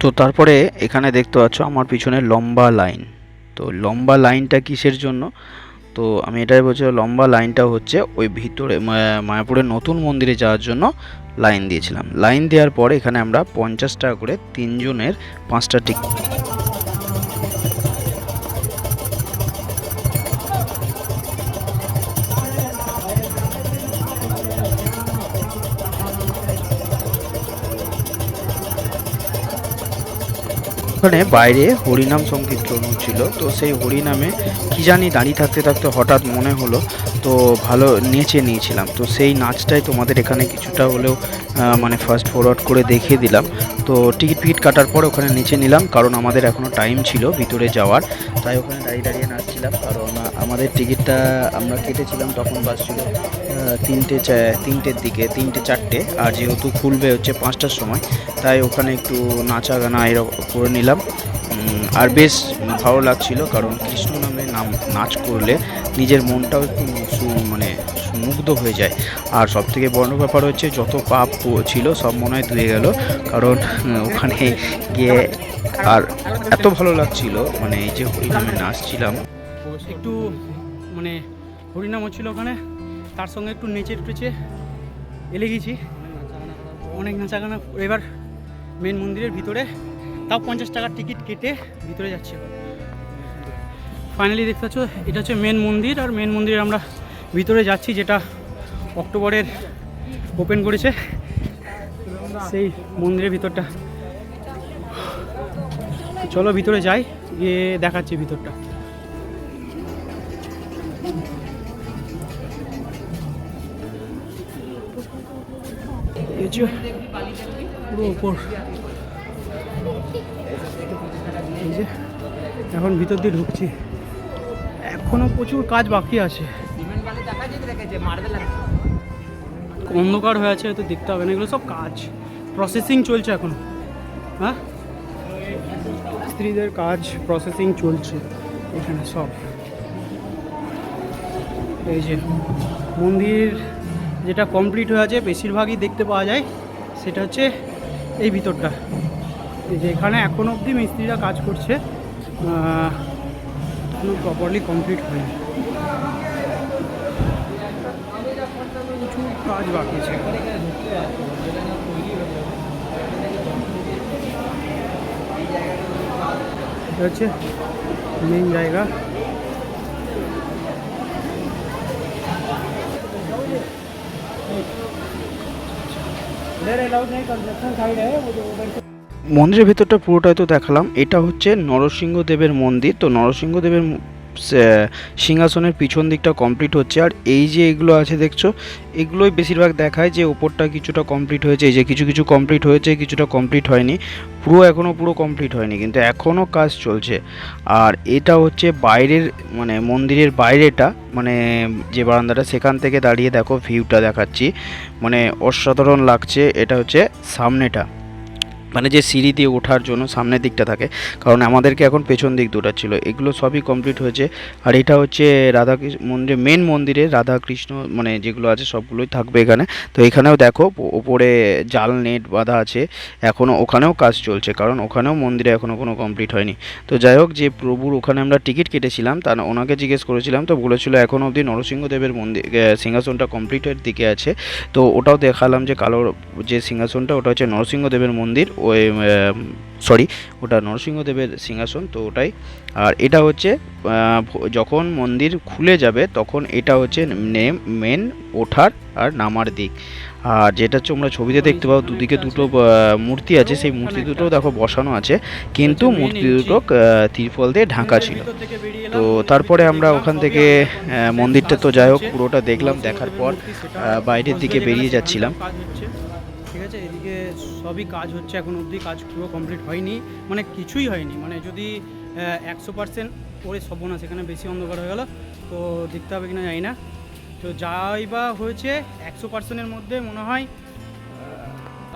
তো তারপরে এখানে দেখতে পাচ্ছ আমার পিছনে লম্বা লাইন। তো লম্বা লাইনটা কিসের জন্য? তো আমি এটাই বলছি, লম্বা লাইনটা হচ্ছে ওই ভিতরে মায়াপুরের নতুন মন্দিরে যাওয়ার জন্য লাইন দিয়েছিলাম। লাইন দেওয়ার পর এখানে আমরা পঞ্চাশ টাকা করে তিনজনের পাঁচটা টিকিট ওখানে বাইরে হরিনাম সংকীর্তন হচ্ছিল। তো সেই হরিনামে কি জানি দাঁড়িয়ে থাকতে থাকতে হঠাৎ মনে হলো তো ভালো নেচে নিয়েছিলাম। তো সেই নাচটাই তোমাদের এখানে কিছুটা হলেও মানে ফার্স্ট ফরওয়ার্ড করে দেখিয়ে দিলাম। তো টিকিট ফিকিট কাটার পর ওখানে নেচে নিলাম কারণ আমাদের এখনও টাইম ছিল ভিতরে যাওয়ার। তাই ওখানে দাঁড়িয়ে দাঁড়িয়ে নাচছিলাম কারণ আমাদের টিকিটটা আমরা কেটেছিলাম তখন বাজছিল আহ, তিনটে তিনটের দিকে, তিনটে চারটে, আর যেহেতু খুলবে হচ্ছে পাঁচটার সময়, তাই ওখানে একটু নাচা গানা এরকম করে নিলাম। আর বেশ ভালো লাগছিল, কারণ কৃষ্ণ নামে নাম নাচ করলে নিজের মনটাও একটু মানে মুগ্ধ হয়ে যায়। আর সব থেকে বড় ব্যাপার হচ্ছে, যত পাপ ছিল, সব মনে হয় ধুয়ে গেল, কারণ ওখানে গিয়ে আর এত ভালো লাগছিল মানে এই যে হরিনামে নাচছিলাম। একটু মানে হরিনাম হচ্ছিল ওখানে। তার সঙ্গে একটু নেচে টেচে এলে গেছি। অনেক নাচাগানা। এবার মেন মন্দিরের ভিতরে, তাও পঞ্চাশ টাকার টিকিট কেটে ভিতরে যাচ্ছি ফাইনালি দেখতে পাচ্ছ, এটা হচ্ছে মেন মন্দির আর মেন মন্দিরে আমরা ভিতরে যাচ্ছি যেটা অক্টোবরের ওপেন করেছে। সেই মন্দিরের ভিতরটা। চলো ভিতরে যাই, গিয়ে দেখাচ্ছি ভিতরটা। এই পুরো ওপর এই যে এখন ভিতর দিয়ে ঢুকছি। এখনও প্রচুর কাজ বাকি আছে। অন্ধকার হয়ে আছে হয়তো দেখতে হবে না, এগুলো সব কাজ। প্রসেসিং চলছে এখন। হ্যাঁ? স্ত্রীদের কাজ প্রসেসিং চলছে, এখানে সব। এই যে মন্দির যেটা কমপ্লিট হয়ে আছে বেশিরভাগই দেখতে পাওয়া যায় সেটা হচ্ছে এই ভিতরটা। এই যে এখানে এখন অবধি মিস্ত্রিরা কাজ করছে আহ, এখনও প্রপারলি কমপ্লিট হয়নি। কাজ বাকি আছে। হচ্ছে মেন জায়গা। মন্দিরের ভেতরটা পুরোটাই তো দেখালাম। এটা হচ্ছে নরসিংহদেবের মন্দির। তো নরসিংহদেবের সিংহাসনের পিছন দিকটা কমপ্লিট হচ্ছে। আর এই যে এগুলো আছে দেখছ, এগুলোই বেশিরভাগ দেখায় যে ওপরটা কিছুটা কমপ্লিট হয়েছে। এই যে কিছু কিছু কমপ্লিট হয়েছে, কিছুটা কমপ্লিট হয়নি। পুরো এখনও পুরো কমপ্লিট হয়নি, কিন্তু এখনও কাজ চলছে। আর এটা হচ্ছে বাইরের মানে মন্দিরের বাইরেটা মানে যে বারান্দাটা, সেখান থেকে দাঁড়িয়ে দেখো ভিউটা দেখাচ্ছি। মানে অসাধারণ লাগছে, এটা হচ্ছে সামনেটা। মানে যে সিঁড়ি দিয়ে ওঠার জন্য সামনের দিকটা থাকে, কারণ আমাদেরকে এখন পেছন দিক দৌড়াচ্ছিল। এগুলো সবই কমপ্লিট হয়েছে। আর এটা হচ্ছে রাধা মন্দির মেন মন্দিরে রাধা কৃষ্ণ মানে যেগুলো আছে সবগুলোই থাকবে এখানে। তো এখানেও দেখো, ওপরে জাল নেট বাঁধা আছে। এখনও ওখানেও কাজ চলছে, কারণ ওখানেও মন্দিরে এখনও কোনো কমপ্লিট হয়নি। তো যাই হোক, যে প্রভুর ওখানে আমরা টিকিট কেটেছিলাম, তা ওনাকে জিজ্ঞেস করেছিলাম, তো বলেছিল এখনও অবধি নরসিংহদেবের মন্দির সিংহাসনটা কমপ্লিটের দিকে আছে। তো ওটাও দেখালাম যে কালো যে সিংহাসনটা, ওটা হচ্ছে নরসিংহদেবের মন্দির। ওই সরি ওটা নরসিংহদেবের সিংহাসন তো ওটাই। আর এটা হচ্ছে যখন মন্দির খুলে যাবে তখন এটা হচ্ছে নেম মেন ওঠার আর নামার দিক। আর যেটা হচ্ছে আমরা ছবিতে দেখতে পাবো দুদিকে দুটো মূর্তি আছে সেই মূর্তি দুটো দেখো বসানো আছে। কিন্তু মূর্তি দুটো আহ, তিরপল দিয়ে ঢাকা ছিল। তো তারপরে আমরা ওখান থেকে মন্দিরটা তো যাই হোক পুরোটা দেখলাম দেখার পর বাইরের দিকে বেরিয়ে যাচ্ছিলাম। আছে, এদিকে সবই কাজ হচ্ছে এখন অবধি, কাজ পুরো কমপ্লিট হয়নি মানে কিছুই হয়নি মানে যদি একশো পার্সেন্ট পরে সব না সেখানে বেশি অন্ধকার হয়ে গেল, তো দেখতে হবে কিনা জানি না। তো যাই বা হয়েছে, একশো পার্সেন্টের মধ্যে মনে হয়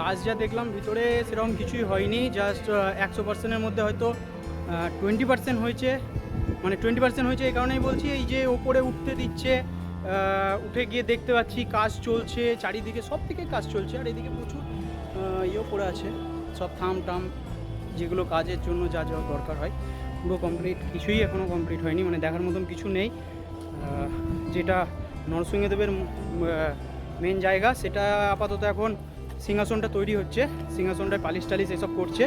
কাজ যা দেখলাম ভিতরে সেরকম কিছুই হয়নি জাস্ট একশো পার্সেন্টের মধ্যে হয়তো টোয়েন্টি পার্সেন্ট হয়েছে মানে টোয়েন্টি পার্সেন্ট হয়েছে এই কারণেই বলছি, এই যে ওপরে উঠতে দিচ্ছে উঠে গিয়ে দেখতে পাচ্ছি কাজ চলছে, চারিদিকে সব দিকে কাজ চলছে, আর এদিকে প্রচুর ইয়েও করে আছে। সব থাম টাম যেগুলো কাজের জন্য যা যা দরকার হয় পুরো কমপ্লিট কিছুই এখনও কমপ্লিট হয়নি। মানে দেখার মতন কিছু নেই। যেটা নরসিংহদেবের মেন জায়গা সেটা আপাতত এখন সিংহাসনটা তৈরি হচ্ছে। সিংহাসনটায় পালিশ টালিশ এসব করছে।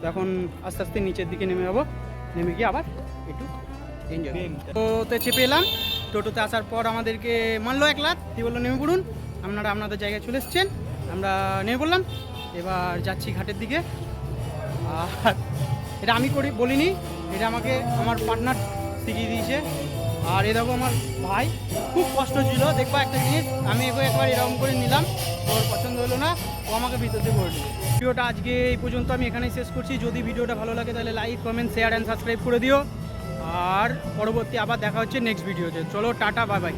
তো এখন আস্তে আস্তে নিচের দিকে নেমে যাব। নেমে গিয়ে আবার একটু এনজয় টোটোতে চেপে এলাম। টোটোতে আসার পর আমাদেরকে মানলো এক লাখ। দিয়ে বলল নেমে পড়ুন। আপনারা আপনাদের জায়গায় চলে এসছেন। আমরা নেমে পড়লাম। এবার যাচ্ছি ঘাটের দিকে। আর এটা আমি করি, বলিনি, এটা আমাকে আমার পার্টনার শিখিয়ে দিয়েছে। আর এ দেখো আমার ভাই, খুব কষ্ট ছিল। দেখবা একটা জিনিস, আমি এগো একবার এরকম করে নিলাম, ওর পছন্দ হলো না, ও আমাকে ভিতর দিয়ে দিল। ভিডিওটা আজকে এই পর্যন্ত আমি এখানেই শেষ করছি। যদি ভিডিওটা ভালো লাগে তাহলে like comment share and subscribe করে দিও। আর পরবর্তী আবার দেখা হচ্ছে নেক্সট ভিডিওতে চলো, টাটা বাই বাই